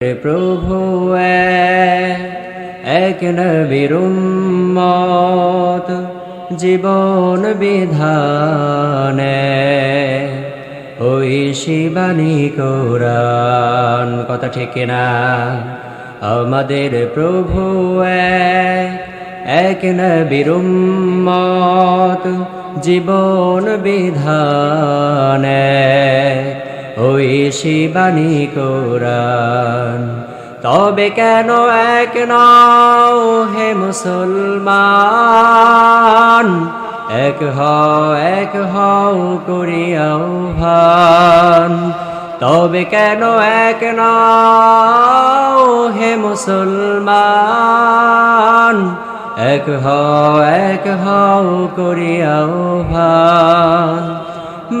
প্রভু এক নবীর উম্মত, জীবন বিধানে। ওই শিবানী কোরআন, কথা ঠিক না আমাদের প্রভু এক নবীর উম্মত, জীবন বিধানে। ওই শিবানী কোরআন। তবে কেন এক নাও হে মুসলমান? এক হও এক হও করিয়াও ভান তবে কেন এক নাও হে মুসলমান? এক হও এক হও করিয়াও ভান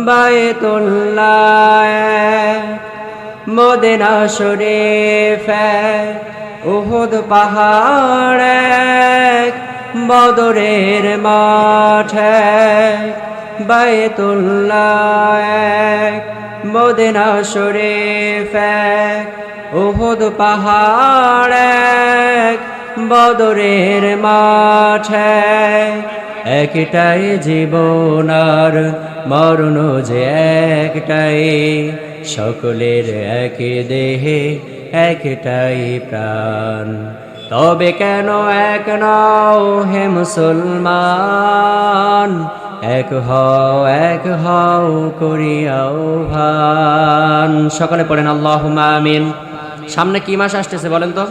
বায়তুল্লাহ মদিনা শরীফ উহুদ পাহাড় বদরের মাঠে বায়তুল্লাহ মদিনা শরীফ উহুদ পাহাড় বদরের মাঠে একটাই জীবন আর মরণ যে একটাই। সকলের এক দেহে একটাই প্রাণ। তবে কেন এক নাও হে মুসলমান? এক হও এক হও করিয়াও ভান। সকলে পড়েন আল্লাহ আমিন। সামনে কি মাস আসতেছে বলেন তো?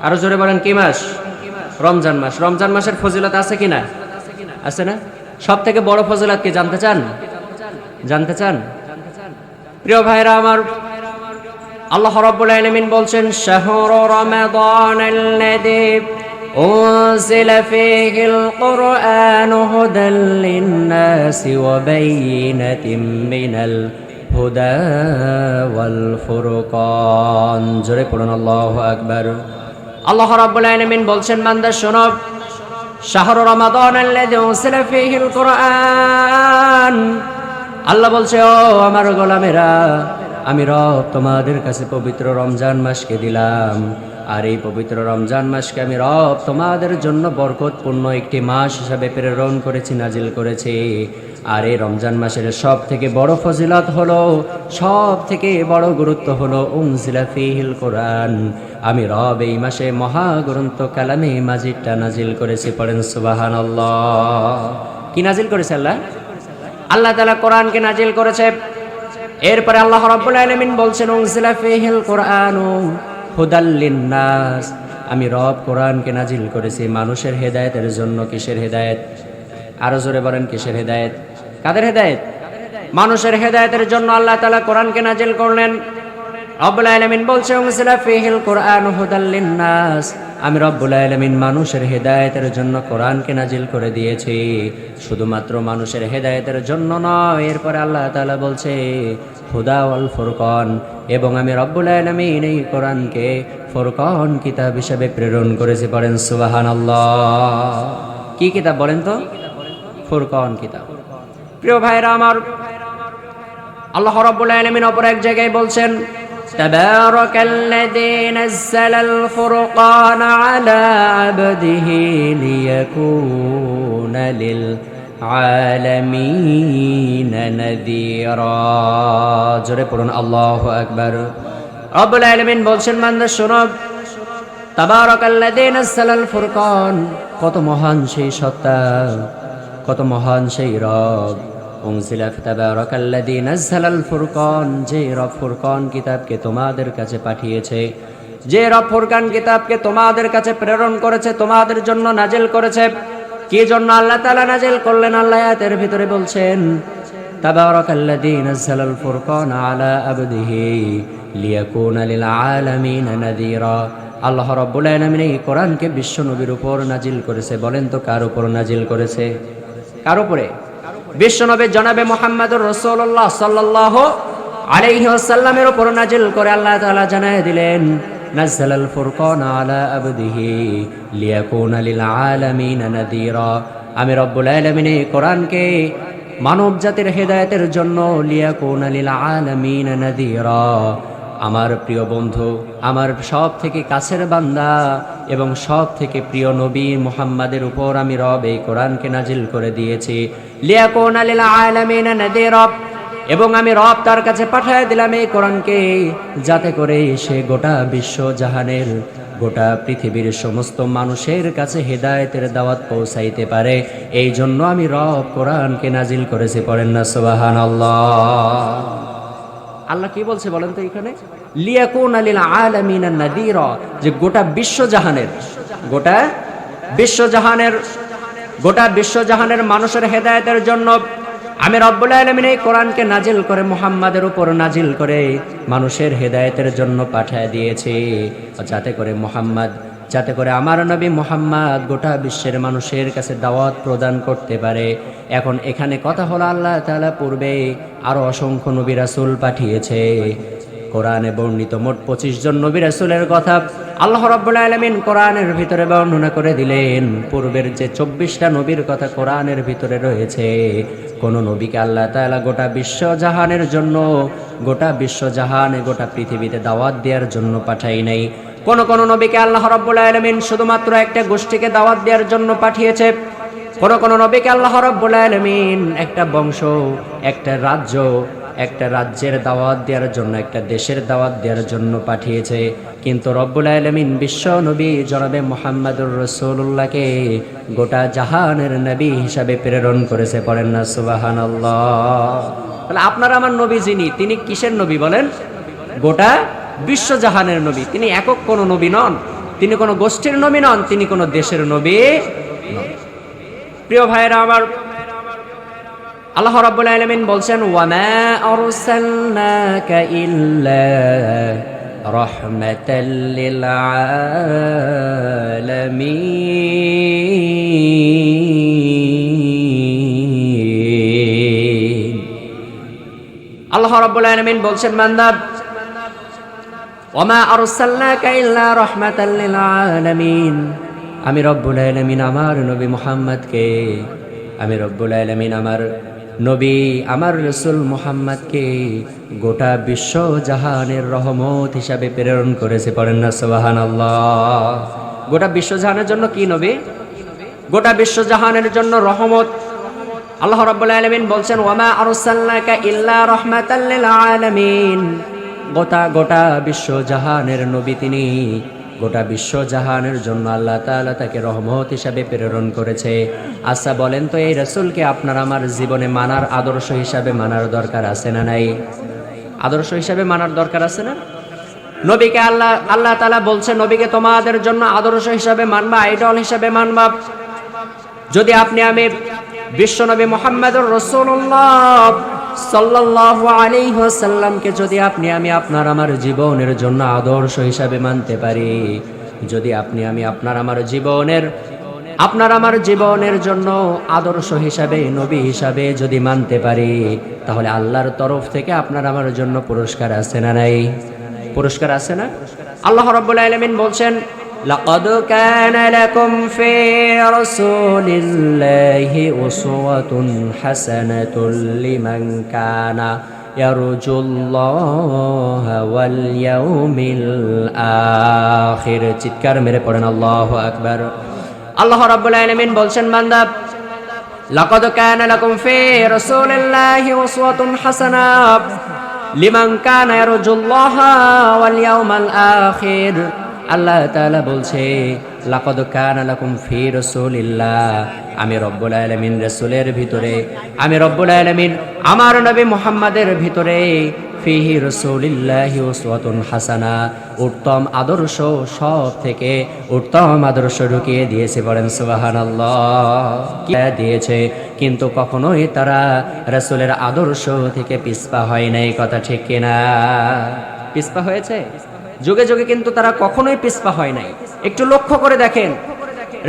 আরও জোরে বলেন, কি মাস? রমজান মাস, রমজান মাসের ফজিলত আছে কি না? আছে না? সব থেকে বড় ফজিলত কি জানতে চান? জানতে চান? প্রিয় ভাইরা আমার, আল্লাহ রাব্বুল আলামিন বলছেন, শাহরু রমাদানাল্লাযী উনজিলা ফীহিল কুরআন হুদাল লিন-নাসি ওয়া বাইয়িনাতিম মিনাল হুদা ওয়াল ফুরকান। জোরে পড়ুন, আল্লাহু আকবার। আল্লাহ রাব্বুল আলামিন বলছেন, বান্দা, শোনো। শাহর রমাদান আল্লাযী উনজিলা ফীহিল কুরআন। আল্লাহ বলছে, ও আমার গোলামেরা, আমি রব তোমাদের কাছে পবিত্র রমজান মাসকে দিলাম। আর এই পবিত্র রমজান মাসকে আমি রব তোমাদের জন্য বরকতপূর্ণ একটি মাস হিসাবে প্রেরণ করেছি, নাজিল করেছি। আর এই রমজান মাসের সব থেকে বড় ফজিলত হলো সব থেকে বড় গুরুত্ব হলো ফিহিল কোরআন। আমি রব এই মাসে মহাগ্রন্থ কালামে মাজিদটা নাজিল করেছি, পড়েন সুবাহান কি নাজিল করেছে আল্লাহ? আল্লাহ তালা কোরআনকে নাজিল করেছে। এরপরে আল্লাহ রাব্বুল আলামিন বলছেন ফিহিল কোরআনু। হুদাল্লিন নাস আমি রব কোরআনকে নাজিল করেছি, মানুষের হেদায়েতের জন্য কিসের হেদায়েত? আরও জোরে বলেন, কিসের হেদায়েত? কাদের হেদায়েত? মানুষের হেদায়েতের জন্য আল্লাহ তাআলা কোরআনকে নাজিল করলেন। রব্বুল আলামিন বলছে কোরআন হুদাল্লিন নাস আমি রব্বুল আলামিন মানুষের হেদায়েতের জন্য কোরআনকে নাজিল করে দিয়েছি। শুধুমাত্র মানুষের হেদায়েতের জন্য নয়, এরপরে আল্লাহ তাআলা বলছে হুদা ওয়াল ফুরকান এবং আমি রব্বুল আলামিন এই কোরআনকে ফুরকান কিতাব হিসেবে প্রেরণ করেছি পড়েন সুবহানাল্লাহ কি কিতাব বলেন তো ফুরকান কিতাব প্রিয় ভাইরা আমার আল্লাহ রাব্বুল আলামিন অপর এক জায়গায় বলছেন تبارك الذي نزل الفرقان على عبده ليكون للعالمين نذيرا জোরে পড়ুন আল্লাহু আকবার রব্বুল আলামিন বলছেন বান্দা শোনো তাবারাক আল্লাযী নাযালাল ফুরকান কত মহান সেই সত্তা কত মহান সেই রব উনজিলা তাবারাকাল্লাযী নাযালাল ফুরকান যে রব ফুরকান কিতাবকে তোমাদের কাছে পাঠিয়েছে যে রব ফুরকান কিতাবকে তোমাদের কাছে প্রেরণ করেছে তোমাদের জন্য নাজিল করেছে কি জন্য আল্লাহ তাআলা নাজিল করলেন আল্লাহ আয়াতের ভিতরে বলছেন, তাবারাকাল্লাযী আল্লাহ উপর নাজিল করেছে। বলেন তো, কার নাজিল করেছে? কার উপর? নাজিল করে আল্লাহ তাআলা জানায় দিলেন ফুরকান আলা আবদিহি লিয়াকুনা লিল আলামিন নাযীরা আমি রব্বুল এই কোরআনকে মানব জাতির হেদায়েতের জন্য লিয়াকুনা লিল আলামিন নাযীরা আমার প্রিয় বন্ধু, আমার সব থেকে কাছের বান্দা এবং সব থেকে প্রিয় নবী মুহাম্মাদের উপর আমি রব এই কোরআনকে নাজিল করে দিয়েছি। লিয়াকুন আলিল আলামিনা নাদিরা। এবং আমি রব তার কাছে পাঠায় দিলাম এই কোরআনকে, যাতে করে সে গোটা বিশ্ব জাহানের, গোটা পৃথিবীর সমস্ত মানুষের কাছে হেদায়েতের দাওয়াত পৌঁছাইতে পারে। এই জন্য আমি রব কোরআনকে নাজিল করেছি, পড়েন না সুবাহান আল্লাহ কি বলছে বলেন তো এখানে? লিয়াকুন আলিল আলামিন নাদিরা, যে গোটা বিশ্ব জাহানের, গোটা বিশ্ব জাহানের, গোটা বিশ্ব জাহানের মানুষের হেদায়েতের জন্য আমি রব্বুল আলমিন এই কোরআনকে নাজিল করে মুহাম্মাদের উপর নাজিল করে মানুষের হেদায়েতের জন্য পাঠায় দিয়েছি। যাতে করে মুহাম্মদ, যাতে করে আমার নবী মোহাম্মদ গোটা বিশ্বের মানুষের কাছে দাওয়াত প্রদান করতে পারে। এখন এখানে কথা হলো আল্লাহ তাআলা পূর্বে আরও অসংখ্য নবী রাসূল পাঠিয়েছে। কোরআনে বর্ণিত মোট পঁচিশ জন নবী রাসূলের কথা আল্লাহ রাব্বুল আলামিন কোরআনের ভিতরে বর্ণনা করে দিলেন। পূর্বের যে চব্বিশটা নবীর কথা কোরআনের ভিতরে রয়েছে। কোন নবীকে আল্লাহ তালা গোটা বিশ্ব জাহানের জন্য, গোটা বিশ্ব জাহানে গোটা পৃথিবীতে দাওয়াত দেওয়ার জন্য পাঠাই নাই। কোন কোন নবীকে আল্লাহ রাব্বুল আলমিন শুধুমাত্র একটা গোষ্ঠীকে দাওয়াত দেওয়ার জন্য পাঠিয়েছে। কোন কোন নবীকে আল্লাহ রাব্বুল আলমিন একটা বংশ, একটা রাজ্য একটা রাজ্যের দাওয়াত দেওয়ার জন্য, একটা দেশের দাওয়াত দেওয়ার জন্য পাঠিয়েছে। কিন্তু রব্বুল আলমিন বিশ্ব নবী জনাবে মোহাম্মদুর রসুল্লাহকে গোটা জাহানের নবী হিসাবে প্রেরণ করেছে। পড়েন না সুবাহান তাহলে আপনার আমার নবী যিনি, তিনি কিসের নবী বলেন? গোটা বিশ্ব জাহানের নবী। তিনি একক কোনো নবী নন। তিনি কোনো গোষ্ঠীর নবী নন, তিনি কোনো দেশের নবী। প্রিয় ভাইয়েরা, আমার আল্লাহ রাব্বুল আলামিন বলছেন, ওয়ামা আরসালনাকা ইল্লা রাহমাতাল লিল আলামিন আল্লাহ রাব্বুল আলামিন বলছেন, বান্দা, ওয়ামা আরসালনাকা ইল্লা রাহমাতাল লিল আলামিন আমি রব্বুল আলামিন, আমার নবী মুহাম্মদকে, আমি রব্বুল আলমিন, আমার নবী আমার রসুল মোহাম্মদকে গোটা বিশ্ব জাহানের রহমত হিসাবে প্রেরণ করেছে, পড়েন না? সোবাহান গোটা বিশ্ব জাহানের জন্য কি নবী? গোটা বিশ্ব জাহানের জন্য রহমত। আল্লাহ রাব্বুল আলামিন বলছেন, ওয়ামা আরসালনাকা ইল্লা রাহমাতাল লিল আলামিন। গোটা গোটা বিশ্ব জাহানের নবী তিনি গোটা বিশ্ব জাহানের জন্য আল্লাহ তাআলা তাকে রহমত হিসাবে প্রেরণ করেছে। আচ্ছা বলেন তো, এই রসুলকে আপনার আমার জীবনে মানার আদর্শ হিসাবে মানার দরকার আছে না নাই? আদর্শ হিসাবে মানার দরকার আছে না? নবীকে আল্লাহ আল্লাহ তাআলা বলছে, নবীকে তোমাদের জন্য আদর্শ হিসাবে মানবা, আইডল হিসাবে মানবা। যদি আপনি আমি বিশ্বনবী মোহাম্মদুর রসুল্লাহ সাল্লাল্লাহু আলাইহি ওয়াসাল্লামকে যদি আপনি, আমি আপনার, আমার জীবনের জন্য আদর্শ হিসাবে মানতে পারি। যদি আপনি, আমি আপনার, আমার জীবনের, আপনার, আমার জীবনের জন্য আদর্শ হিসাবে, নবী হিসাবে যদি মানতে পারি, তাহলে আল্লাহর তরফ থেকে আপনার, আমার জন্য পুরস্কার আছে না নাই? পুরস্কার আছে না? আল্লাহ রাব্বুল আলামিন বলছেন لقد كان لكم في رسول الله أسوة حسنة لمن كان يرجو الله واليوم الآخر চিৎকার মেরে পড়েন আল্লাহু আকবার আল্লাহ রাব্বুল আলামিন বলছেন বান্দা لقد كان لكم في رسول الله أسوة حسنة لمن كان يرجو الله واليوم الآخر আল্লাহ তাআলা বলছে, লাকদ কানা লাকুম ফি রাসূলিল্লাহ। আমি রব্বুল আলমিন রাসূলের ভিতরে, আমি রব্বুল আলামিন আমার নবী মোহাম্মদের ভিতরে, ফিহি রাসূলিল্লাহি উসওয়াতুন হাসানা, উত্তম আদর্শ সব থেকে উত্তম আদর্শ ঢুকিয়ে দিয়েছে, বলেন সুবহানাল্লাহ। দিয়েছে? কিন্তু কখনোই তারা রাসূলের আদর্শ থেকে পিছপা হয় নাই, কথা ঠিক কিনা? পিছপা হয়েছে? যুগে যুগে কিন্তু তারা কখনোই পিছপা হয় নাই। একটু লক্ষ্য করে দেখেন।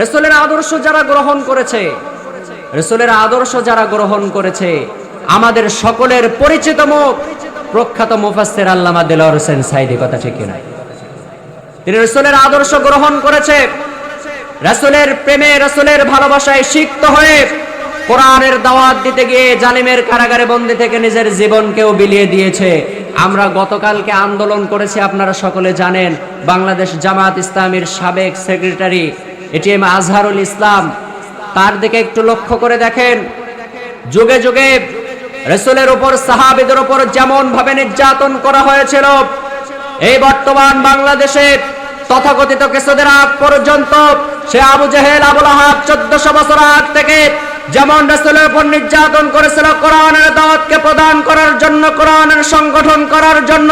রসুলের আদর্শ যারা গ্রহণ করেছে, রসুলের আদর্শ যারা গ্রহণ করেছে, আমাদের সকলের পরিচিত মুখ, প্রখ্যাত মুফাসসির আল্লামা দেলোয়ার হোসেন সাইদি কথা ঠিক নাই তিনি রসুলের আদর্শ গ্রহণ করেছে। রসুলের প্রেমে, রসুলের ভালোবাসায় সিক্ত হয়ে কোরআনের দাওয়াত দিতে গিয়ে জালিমের কারাগারে বন্দি থেকে নিজের জীবনকেও বিলিয়ে দিয়েছে। আমরা গতকালকে আন্দোলন করেছি, আপনারা সকলে জানেন। বাংলাদেশ জামাত ইসলামীর সাবেক সেক্রেটারি এটিএম আজহারুল ইসলাম। তার দিকে একটু লক্ষ্য করে দেখেন। যুগে যুগে রসুলের উপর, সাহাবিদের উপর যেমন ভাবে নির্যাতন করা হয়েছিল, এই বর্তমান বাংলাদেশে তথাকথিত কিছুদের আগ পর্যন্ত সে আবু জেহেল, আবুল আহাব চোদ্দশো বছর আগ থেকে যেমন রসুলের উপর নির্যাতন করেছিল কোরআনের দাওয়াতকে প্রদান করার জন্য, কোরআনের সংগঠন করার জন্য।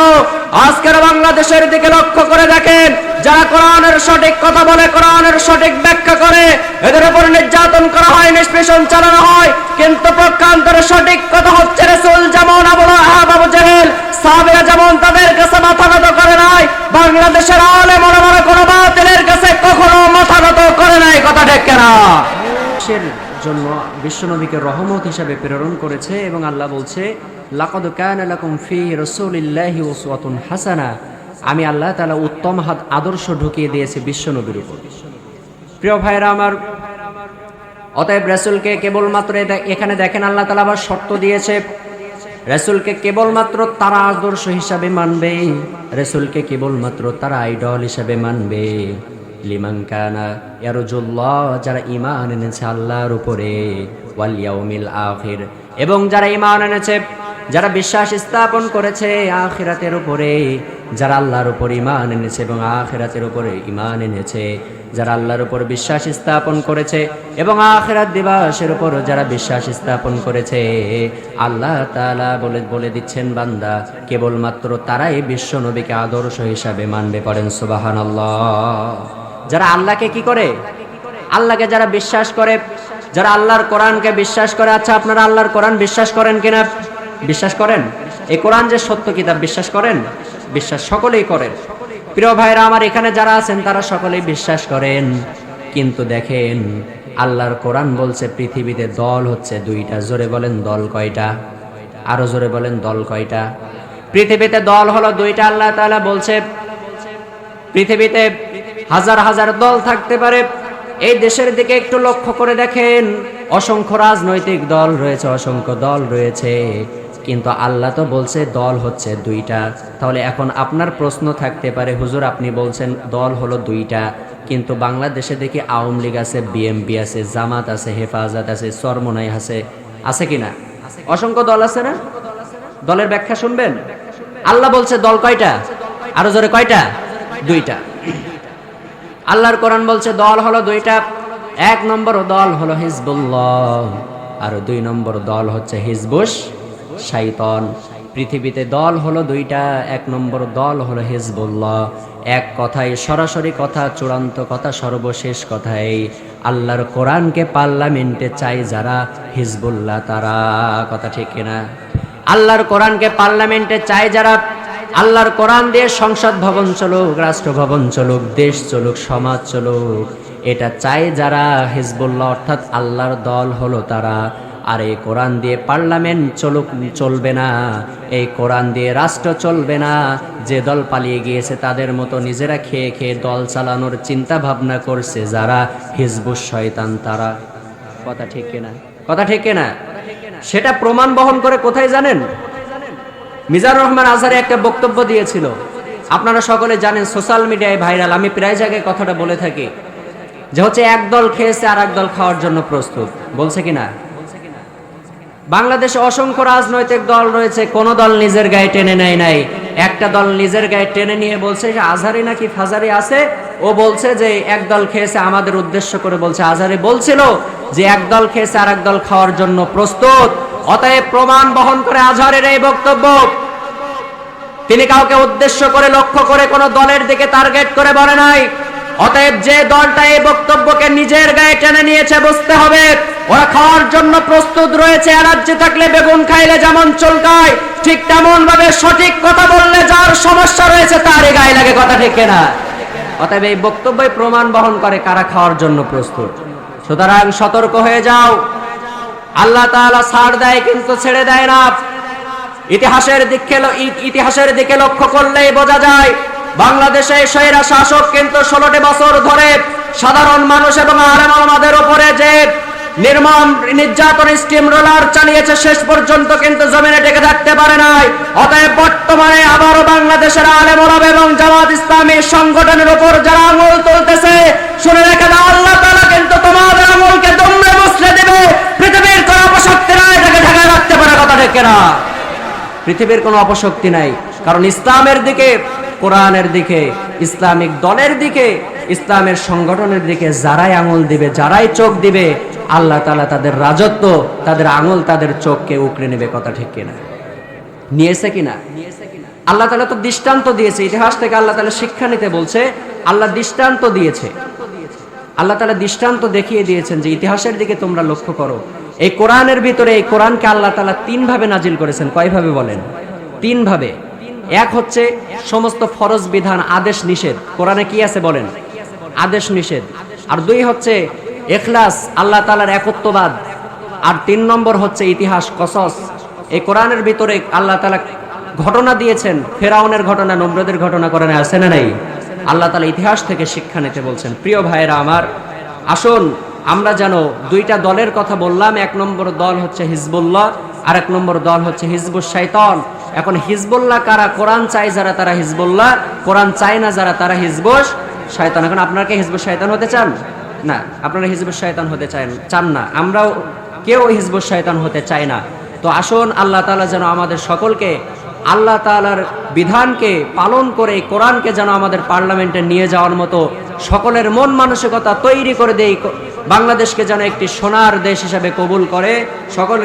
আজকের বাংলাদেশের দিকে লক্ষ্য করে দেখেন, যারা কোরআনের সঠিক কথা বলে, কোরআনের সঠিক ব্যাখ্যা করে, এদের উপর নির্যাতন করা হয়, নিষ্পেষণ চালানো হয়। কিন্তু পক্ষান্তরে সঠিক কথা হচ্ছে রসুল যেমন আবুল আহাব জেহেল, সাহাবিরা যেমন তাদের কাছে মাথা নত করে নাই, বাংলাদেশের আলে বড় বড় কোনো বাতিলের কাছে কখনো মাথা নত করে নাই, কথা ঠিক কেনা? জন্য বিশ্বনবীকে রহমত হিসাবে প্রেরণ করেছে এবং আল্লাহ বলছে, লাকাদ কানা লাকুম ফি রাসূলিল্লাহি উসওয়াতুন হাসানা। আমি আল্লাহ তাআলা উত্তম হাত আদর্শ ঢুকিয়ে দিয়েছে বিশ্বনবীর উপর। প্রিয় ভাইরা আমার, অতএব রাসূলকে কেবলমাত্র এখানে দেখেন, আল্লাহ তাআলা আবার শর্ত দিয়েছে, রাসূলকে কেবলমাত্র তারা আদর্শ হিসাবে মানবে, রাসূলকে কেবলমাত্র তারা আইডল হিসাবে মানবে। লিমান কানা ইয়ারজুল্লাহ, যারা ঈমান এনেছে আল্লাহর উপরে, ওয়াল ইয়াউমিল আখির। এবং যারা ঈমান এনেছে, যারা বিশ্বাস স্থাপন করেছে আখিরাতের উপরে, যারা আল্লাহর উপর ইমান এনেছে এবং আখিরাতের উপরে ইমান এনেছে, যারা আল্লাহর উপর বিশ্বাস স্থাপন করেছে এবং আখেরাত দিবাসের উপর যারা বিশ্বাস স্থাপন করেছে, আল্লাহ তালা বলে বলে দিচ্ছেন, বান্দা, কেবলমাত্র তারাই বিশ্ব নবীকে আদর্শ হিসাবে মানবে পারেন সুবাহান সুবহানাল্লাহ। যারা আল্লাহকে কি করে? আল্লাহকে যারা বিশ্বাস করে, যারা আল্লাহর কোরআনকে বিশ্বাস করে আচ্ছা আপনারা আল্লাহর কোরআন বিশ্বাস করেন কিনা? বিশ্বাস করেন। এই কোরআন যে সত্য কিতাব, বিশ্বাস করেন? বিশ্বাস সকলেই করেন। প্রিয় ভাইরা, আমার এখানে যারা আছেন, তারা সকলেই বিশ্বাস করেন। কিন্তু দেখেন, আল্লাহর কোরআন বলছে পৃথিবীতে দল হচ্ছে দুইটা। জোরে বলেন, দল কয়টা? আরও জোরে বলেন, দল কয়টা? পৃথিবীতে দল হলো দুইটা, আল্লাহ তাআলা বলছে। পৃথিবীতে হাজার হাজার দল থাকতে পারে। এই দেশের দিকে একটু লক্ষ্য করে দেখেন, অসংখ্য রাজনৈতিক দল রয়েছে, অসংখ্য দল রয়েছে। কিন্তু আল্লাহ তো বলছে দল হচ্ছে দুইটা। তাহলে এখন আপনার প্রশ্ন থাকতে পারে, হুজুর আপনি বলছেন দল হলো দুইটা। কিন্তু বাংলাদেশে দেখি আওয়ামী লীগ আছে বিএমপি আছে, জামাত আছে, হেফাজত আছে চরমনাই আছে। আছে কিনা অসংখ্য দল আছে না? দলের ব্যাখ্যা শুনবেন? আল্লাহ বলছে দল কয়টা? আরও জোরে কয়টা? দুইটা। আল্লাহর কোরআন বলছে, দল হলো দুইটা। এক নম্বর দল হলো হিজবুল্লাহ, আর দুই নম্বর দল হচ্ছে হিজবুস শাইতন। পৃথিবীতে দল হলো দুইটা, এক নম্বর দল হলো হিজবুল্লাহ। এক কথায় সরাসরি কথা, চূড়ান্ত কথা, সর্বশেষ কথাই আল্লাহর কোরআনকে পার্লামেন্টে চাই যারা হিজবুল্লাহ, তারা। কথা ঠিক কিনা? আল্লাহর কোরআনকে পার্লামেন্টে চায় যারা আল্লাহর কোরআন দিয়ে সংসদ ভবন চলুক রাষ্ট্র ভবন চলুক, দেশ চলুক, সমাজ চলুক, এটা চায় যারা হিজবুল্লাহ, অর্থাৎ আল্লাহর দল হলো তারা। আর এই কোরআন দিয়ে পার্লামেন্ট চলুক, চলবে না। এই কোরআন দিয়ে রাষ্ট্র চলবে না। যে দল পালিয়ে গিয়েছে তাদের মতো নিজেরা খেয়ে খেয়ে দল চালানোর চিন্তা ভাবনা করছে যারা হিজবুস শয়তান তারা। কথা ঠিক কিনা? কথা ঠিক কিনা? সেটা প্রমাণ বহন করে কোথায় জানেন? মিজার রহমান আজহারে একটা বক্তব্য দিয়েছিল। আপনারা সকলে জানেন সোশ্যাল মিডিয়ায় ভাইরাল। আমি প্রায় জায়গায় কথাটা বলে থাকি যে হচ্ছে এক দল খেয়েছে আর এক দল খাওয়ার জন্য প্রস্তুত। বলছে কিনা? বাংলাদেশে অসংখ্য রাজনৈতিক দল রয়েছে, কোন দল নিজের গায়ে টেনে নেয় নাই। একটা দল নিজের গায়ে টেনে নিয়ে বলছে যে আজহারি নাকি ফাজারি আছে? ও বলছে যে এক দল খেয়েছে, আমাদের উদ্দেশ্য করে বলছে। আজহারি বলছিল যে এক দল খেয়েছে আর এক দল খাওয়ার জন্য প্রস্তুত। অতএব প্রমাণ বহন করে আজহারের এই বক্তব্য। তিনি কাউকে উদ্দেশ্য করে, লক্ষ্য করে কোন দলের দিকে টার্গেট করে বলে নাই। অতএব যে দলটা এই বক্তব্যকে নিজের গায়ে টেনে নিয়েছে, বুঝতে হবে, ওরা খাওয়ার জন্য প্রস্তুত রয়েছে রাজ্যে থাকলে বেগুন খাইলে যেমন চলকায়, ঠিক তেমন ভাবে সঠিক কথা বললে যার সমস্যা রয়েছে তারই গায়ে লাগে কথা ঠিক না অতএব এই বক্তব্যই প্রমাণ বহন করে কারা খাওয়ার জন্য প্রস্তুত। সুতরাং সতর্ক হয়ে যাও। আল্লাহ তাআলা ছাড় দেয় কিন্তু ছেড়ে দেয় না। ইতিহাসের দিকে ইতিহাসের দিকে লক্ষ্য করলেই বোঝা যায়, বাংলাদেশে স্বৈরা শাসক কিন্তু ষোলোটি বছর ধরে সাধারণ মানুষ এবং আলেমাদের উপরে যে নির্মম নির্যাতন স্টিম রোলার চালিয়েছে, শেষ পর্যন্ত কিন্তু জমিনে টেকে থাকতে পারে নাই। অতএব বর্তমানে আবারও বাংলাদেশের আলেম আলেমরাব এবং জামাত ইসলামী সংগঠনের উপর যারা আঙুল তুলতেছে, শুনে রেখে দাও, আল্লাহ তাআলা কিন্তু তোমাদের আঙুলকে দমড়ে মুছড়ে দেবে পৃথিবীর কোন অপশক্তি নাই এটাকে ঢাকায় রাখতে ঠিক না। পৃথিবীর কোনো অপশক্তি নাই। কারণ ইসলামের দিকে, কোরআনের দিকে, ইসলামিক দলের দিকে, ইসলামের সংগঠনের দিকে যারাই আঙুল দিবে, যারাই চোখ দিবে, আল্লাহ তাআলা তাদের রাজত্ব, তাদের আঙুল তাদের চোখকে উকড়ে নেবে, কথা ঠিক কিনা? নিয়েছে কিনা? আল্লাহ তাআলা তো দৃষ্টান্ত দিয়েছে। ইতিহাস থেকে আল্লাহ তাআলা শিক্ষা নিতে বলছে, আল্লাহ দৃষ্টান্ত দিয়েছে। আল্লাহ তাআলা দৃষ্টান্ত দেখিয়ে দিয়েছেন যে ইতিহাসের দিকে তোমরা লক্ষ্য করো। এই কোরআনের ভিতরে, এই কোরআনকে আল্লাহ তালা তিন ভাবে নাজিল করেছেন। কয়ভাবে বলেন? তিন ভাবে এক হচ্ছে সমস্ত ফরজ বিধান, আদেশ নিষেধ। কোরআনে কি আছে বলেন? আদেশ নিষেধ। আর দুই হচ্ছে এখলাস আল্লাহ তালার একত্ববাদ। আর তিন নম্বর হচ্ছে ইতিহাস, কসস। এই কোরআনের ভিতরে আল্লাহ তালা ঘটনা দিয়েছেন। ফেরাউনের ঘটনা নম্রদের ঘটনা কোরআনে আছে না নাই? আল্লাহ তালা ইতিহাস থেকে শিক্ষা নিতে বলছেন। প্রিয় ভাইয়েরা আমার, আসুন আমরা যেন দুইটা দলের কথা বললাম, এক নম্বর দল হচ্ছে হিজবুল্লাহ আর এক নম্বর দল হচ্ছে হিজবুল শাইতান। এখন হিজবুল্লাহ কারা? কোরআন চাই যারা তারা হিজবুল্লাহ, কোরআন চায় না যারা তারা হিজবুস শয়তান এখন আপনারা কি হিজবুল শয়তান হতে চান? না, আপনারা হিজবুল শয়তান হতে চান চান না। আমরাও কেউ হিজবুল শয়তান হতে চাই না। তো আসুন, আল্লাহ তাআলা যেন আমাদের সকলকে, আল্লাহ তাআলার বিধানকে পালন করে, কোরআনকে যেন আমাদের পার্লামেন্টে নিয়ে যাওয়ার মতো সকলের মন মানসিকতা তৈরি করে দেই বাংলাদেশকে যেন একটি সোনার দেশ হিসাবে কবুল করে সকল